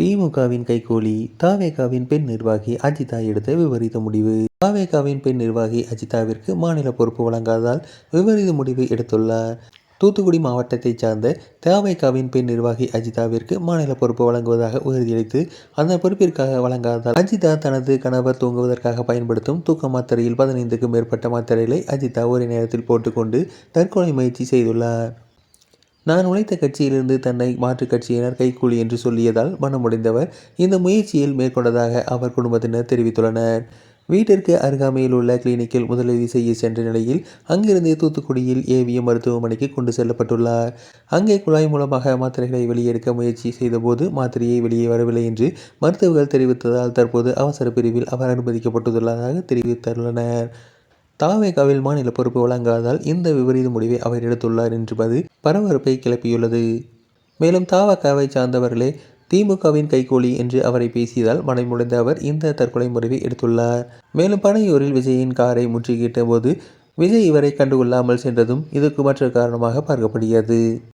திமுகவின் கைகோலி தாவேகாவின் பெண் நிர்வாகி அஜிதா எடுத்த விபரீத முடிவு. தாவேகாவின் பெண் நிர்வாகி அஜிதாவிற்கு மாநில பொறுப்பு வழங்காததால் விபரீத முடிவு எடுத்துள்ளார். தூத்துக்குடி மாவட்டத்தைச் சார்ந்த தேவைக்காவின் பெண் நிர்வாகி அஜிதாவிற்கு மாநில பொறுப்பு வழங்குவதாக உறுதியளித்து அந்த பொறுப்பிற்காக வழங்காததால் அஜிதா தனது கணவர் தூங்குவதற்காக பயன்படுத்தும் தூக்க மாத்திரையில் பதினைந்துக்கும் மேற்பட்ட மாத்திரைகளை அஜிதா ஒரே நேரத்தில் போட்டுக்கொண்டு தற்கொலை முயற்சி செய்துள்ளார். நான் உழைத்த கட்சியிலிருந்து தன்னை மாற்றுக் கட்சியினர் கைக்கூலி என்று சொல்லியதால் மனமுடைந்தவர் இந்த முயற்சியில் மேற்கொண்டதாக அவர் குடும்பத்தினர் தெரிவித்துள்ளனர். வீட்டிற்கு அருகாமையில் உள்ள கிளினிக்கில் முதலுதவி செய்ய சென்ற நிலையில் அங்கிருந்து தூத்துக்குடியில் ஏவிஎம் மருத்துவமனைக்கு கொண்டு செல்லப்பட்டுள்ளார். அங்கே குழாய் மூலமாக மாத்திரைகளை வெளியெடுக்க முயற்சி செய்தபோது மாத்திரையை வெளியே வரவில்லை என்று மருத்துவர்கள் தெரிவித்ததால் தற்போது அவசர பிரிவில் அவர் அனுமதிக்கப்பட்டுள்ளதாக தெரிவித்துள்ளனர் தாவேகாவில் மாநில பொறுப்பு வழங்காததால் இந்த விபரீத முடிவை அவர் எடுத்துள்ளார் என்பது பரபரப்பை கிளப்பியுள்ளது. மேலும் தாவகாவை சார்ந்தவர்களே திமுகவின் கைகூலி என்று அவரை பேசியதால் மனமுடைந்த அவர் இந்த தற்கொலை முடிவை எடுத்துள்ளார். மேலும் பனையூரில் விஜயின் காரை முற்றுகையிட்ட போது விஜய் இவரை கண்டுகொள்ளாமல் சென்றதும் இதற்கு மற்ற காரணமாக பார்க்கப்படுகிறது.